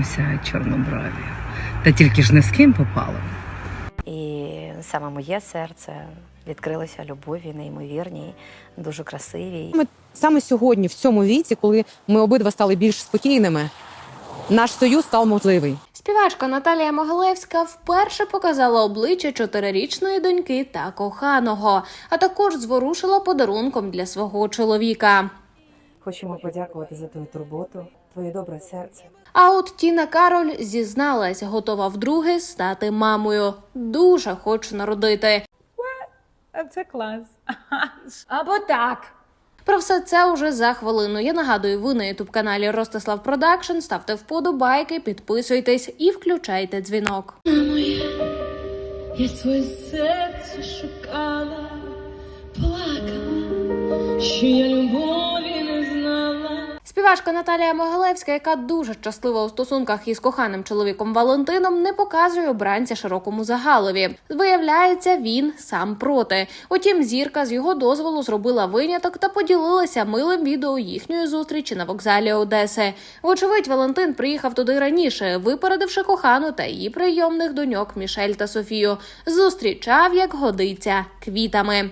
по-справжньому чорноброві. Та тільки ж не з ким попало. І саме моє серце відкрилося любові, неймовірній, дуже красивій. Ми саме сьогодні, в цьому віці, коли ми обидва стали більш спокійними, наш союз став можливий. Співачка Наталія Могилевська вперше показала обличчя чотирирічної доньки та коханого, а також зворушила подарунком для свого чоловіка. Хочемо подякувати за твою турботу, твоє добре серце. А от Тіна Кароль зізналась, готова вдруге стати мамою. Дуже хочу народити. А Це клас. Або так. Про все це уже за хвилину. Я нагадую, ви на ютуб каналі Ростислав Продакшн. Ставте вподобайки, підписуйтесь і включайте дзвінок. Я своє серце шукала, плакала, що я любові. Співачка Наталія Могилевська, яка дуже щаслива у стосунках із коханим чоловіком Валентином, не показує обранця широкому загалові. Виявляється, він сам проти. Утім, зірка з його дозволу зробила виняток та поділилася милим відео їхньої зустрічі на вокзалі Одеси. Вочевидь, Валентин приїхав туди раніше, випередивши кохану та її прийомних доньок Мішель та Софію. Зустрічав, як годиться, квітами.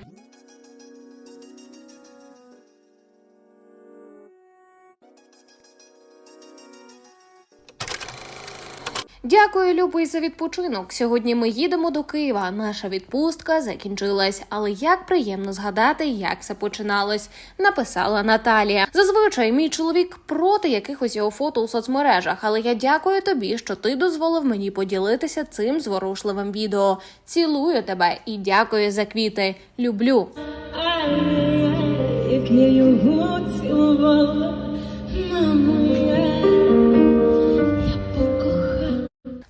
Дякую, Любий, за відпочинок. Сьогодні ми їдемо до Києва. Наша відпустка закінчилась, але як приємно згадати, як все починалось. Написала Наталія. Зазвичай мій чоловік проти якихось його фото у соцмережах, але я дякую тобі, що ти дозволив мені поділитися цим зворушливим відео. Цілую тебе і дякую за квіти. Люблю. Як я його цілувала, мамо,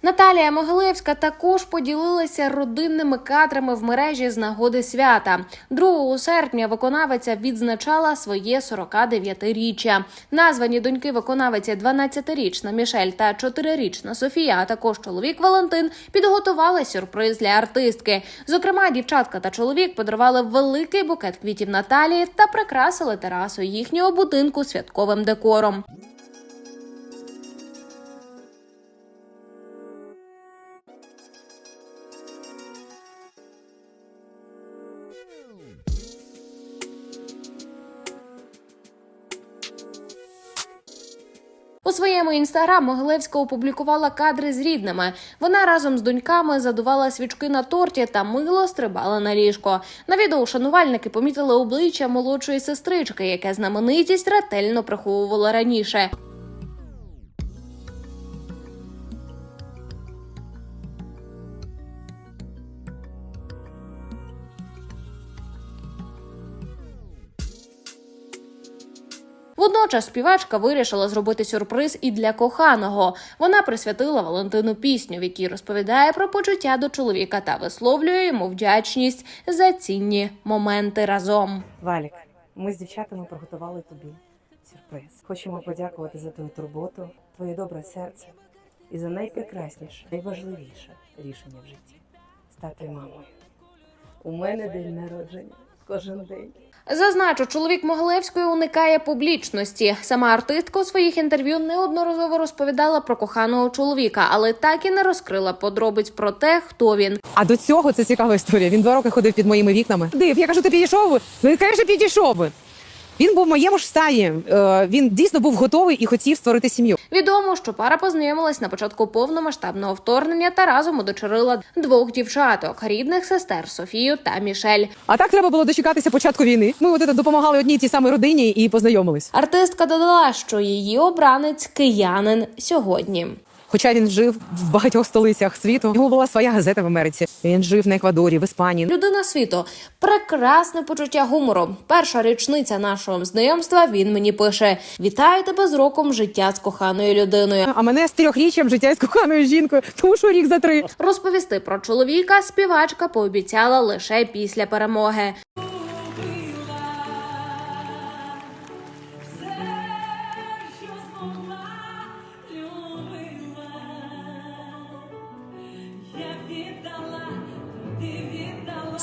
Наталія Могилевська також поділилася родинними кадрами в мережі з нагоди свята. 2 серпня виконавиця відзначала своє 49-річчя. Названі доньки виконавиці 12-річна Мішель та 4-річна Софія, а також чоловік Валентин підготували сюрприз для артистки. Зокрема, дівчатка та чоловік подарували великий букет квітів Наталії та прикрасили терасу їхнього будинку святковим декором. У своєму інстаграм Могилевська опублікувала кадри з рідними. Вона разом з доньками задувала свічки на торті та мило стрибала на ліжко. На відео шанувальники помітили обличчя молодшої сестрички, яке знаменитість ретельно приховувала раніше. Водночас співачка вирішила зробити сюрприз і для коханого. Вона присвятила Валентину пісню, в якій розповідає про почуття до чоловіка та висловлює йому вдячність за цінні моменти разом. Валік, ми з дівчатами приготували тобі сюрприз. Хочемо подякувати за твою турботу, твоє добре серце і за найпрекрасніше, найважливіше рішення в житті стати мамою. У мене день народження кожен день. Зазначу, чоловік Могилевської уникає публічності. Сама артистка у своїх інтерв'ю неодноразово розповідала про коханого чоловіка, але так і не розкрила подробиць про те, хто він. А до цього це цікава історія. Він два роки ходив під моїми вікнами. Див, я кажу, ти підійшов? би?» Він каже, підійшов. би». Він був в моєму ж стані. Е, Він дійсно був готовий і хотів створити сім'ю. Відомо, що пара познайомилась на початку повномасштабного вторгнення та разом удочерила двох дівчаток рідних сестер Софію та Мішель. А так треба було дочекатися початку війни. Ми от допомагали одній тій самій родині і познайомились. Артистка додала, що її обранець киянин сьогодні. Хоча він жив в багатьох столицях світу. У нього була своя газета в Америці. Він жив на Еквадорі, в Іспанії. Людина світу, прекрасне почуття гумору. Перша річниця нашого знайомства. Він мені пише: Вітаю тебе з роком життя з коханою людиною. А мене з трьохріччям життя з коханою жінкою, тому що рік за три. Розповісти про чоловіка співачка пообіцяла лише після перемоги.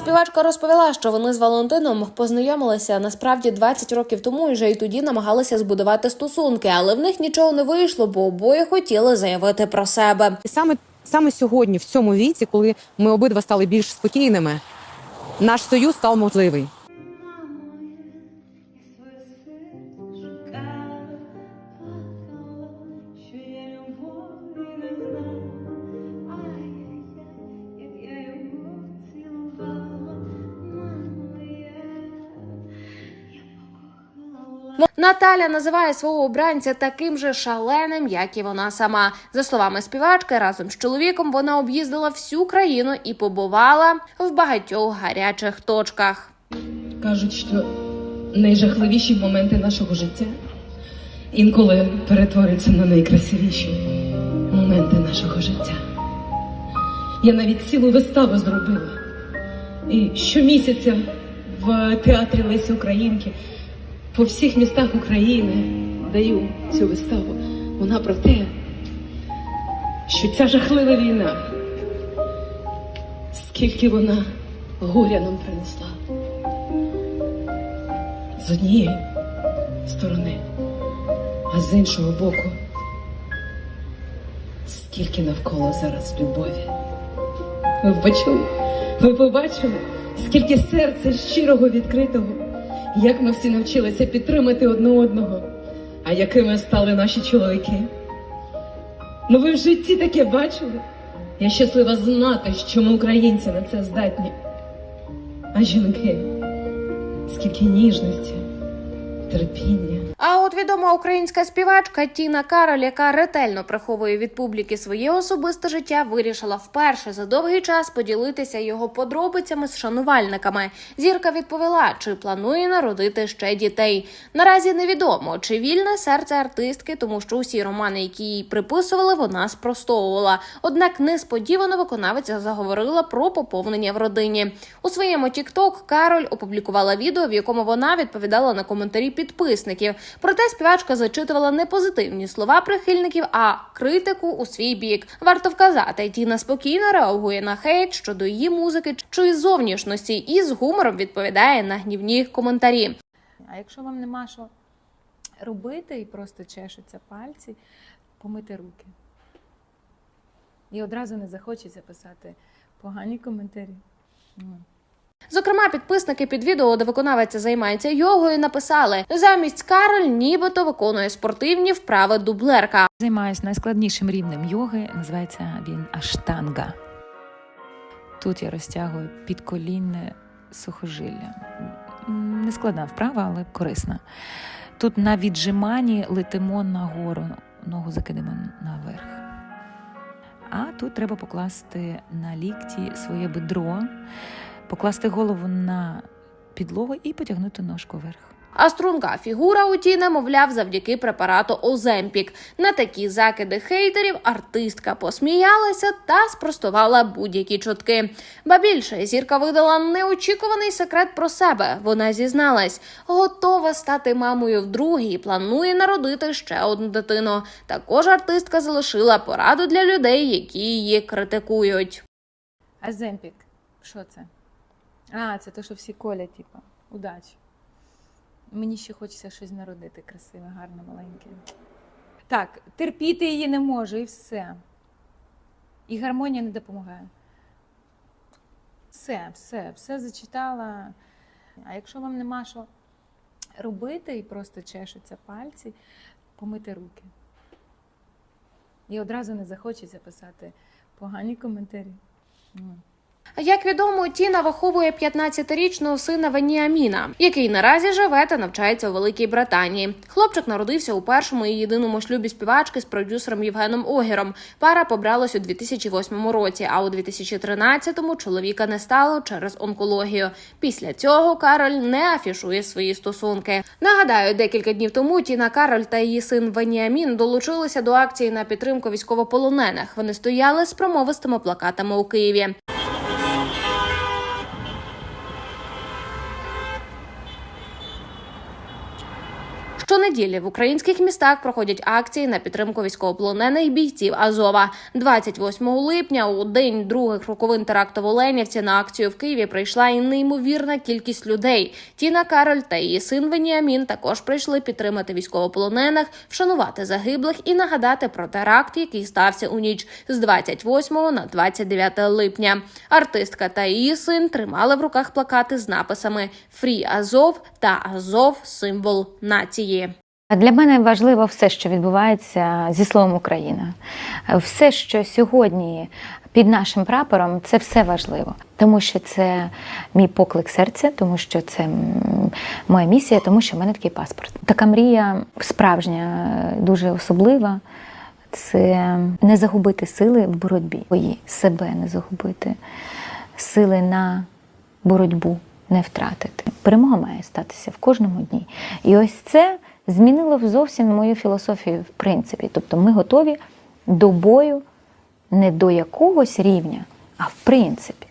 Співачка розповіла, що вони з Валентином познайомилися насправді 20 років тому і вже й тоді намагалися збудувати стосунки, але в них нічого не вийшло, бо обоє хотіли заявити про себе. І саме, саме сьогодні, в цьому віці, коли ми обидва стали більш спокійними, наш союз став можливий. Наталя називає свого обранця таким же шаленим, як і вона сама. За словами співачки, разом з чоловіком вона об'їздила всю країну і побувала в багатьох гарячих точках. Кажуть, що найжахливіші моменти нашого життя інколи перетворюються на найкрасивіші моменти нашого життя. Я навіть цілу виставу зробила. І щомісяця в театрі Лесі Українки по всіх містах України даю цю виставу. Вона про те, що ця жахлива війна, скільки вона горя нам принесла з однієї сторони, а з іншого боку, скільки навколо зараз любові. Ви почули? Ви побачили, скільки серця щирого відкритого, як ми всі навчилися підтримати одне одного, а якими стали наші чоловіки. Ну ви в житті таке бачили? Я щаслива знати, що ми українці на це здатні. А жінки, скільки ніжності, терпіння. А от відома українська співачка Тіна Кароль, яка ретельно приховує від публіки своє особисте життя, вирішила вперше за довгий час поділитися його подробицями з шанувальниками. Зірка відповіла, чи планує народити ще дітей. Наразі невідомо, чи вільне серце артистки, тому що усі романи, які їй приписували, вона спростовувала. Однак несподівано виконавиця заговорила про поповнення в родині. У своєму TikTok Кароль опублікувала відео, в якому вона відповідала на коментарі підписників. Проте співачка зачитувала не позитивні слова прихильників, а критику у свій бік. Варто вказати, Тіна спокійно реагує на хейт щодо її музики чи зовнішності і з гумором відповідає на гнівні коментарі. А якщо вам нема що робити і просто чешуться пальці, помити руки. І одразу не захочеться писати погані коментарі. Зокрема, підписники під відео, де виконавиця займається йогою, написали замість Кароль, нібито виконує спортивні вправи дублерка. Займаюся найскладнішим рівнем йоги, називається він аштанга. Тут я розтягую підколінне сухожилля. Нескладна вправа, але корисна. Тут на віджиманні летимо нагору, ногу закидаємо наверх. А тут треба покласти на лікті своє бедро, покласти голову на підлогу і потягнути ножку вверх. А струнка фігура у Тіни, мовляв, завдяки препарату Оземпік. На такі закиди хейтерів артистка посміялася та спростувала будь-які чутки. Ба більше зірка видала неочікуваний секрет про себе. Вона зізналась, готова стати мамою вдруге і планує народити ще одну дитину. Також артистка залишила пораду для людей, які її критикують. А земпік, що це? А, це те, що всі колять, типу. Удачі. Мені ще хочеться щось народити красиве, гарне, маленьке. Так, терпіти її не можу, і все. І гармонія не допомагає. Все, все, все зачитала. А якщо вам нема що робити і просто чешуться пальці, помити руки. І одразу не захочеться писати погані коментарі. Як відомо, Тіна виховує 15-річного сина Веніаміна, який наразі живе та навчається у Великій Британії. Хлопчик народився у першому і єдиному шлюбі співачки з продюсером Євгеном Огіром. Пара побралась у 2008 році, а у 2013-му чоловіка не стало через онкологію. Після цього Кароль не афішує свої стосунки. Нагадаю, декілька днів тому Тіна Кароль та її син Веніамін долучилися до акції на підтримку військовополонених. Вони стояли з промовистими плакатами у Києві. Щонеділі в українських містах проходять акції на підтримку військовополонених бійців Азова. 28 липня, у день других роковин теракту в Оленівці, на акцію в Києві прийшла і неймовірна кількість людей. Тіна Кароль та її син Веніамін також прийшли підтримати військовополонених, вшанувати загиблих і нагадати про теракт, який стався у ніч з 28 на 29 липня. Артистка та її син тримали в руках плакати з написами Фрі Азов та Азов символ нації. Для мене важливо все, що відбувається зі словом Україна. Все, що сьогодні під нашим прапором, це все важливо, тому що це мій поклик серця, тому що це моя місія, тому що в мене такий паспорт. Така мрія справжня, дуже особлива. Це не загубити сили в боротьбі, свої себе не загубити, сили на боротьбу не втратити. Перемога має статися в кожному дні. І ось це змінило зовсім мою філософію, в принципі. Тобто ми готові до бою не до якогось рівня, а в принципі.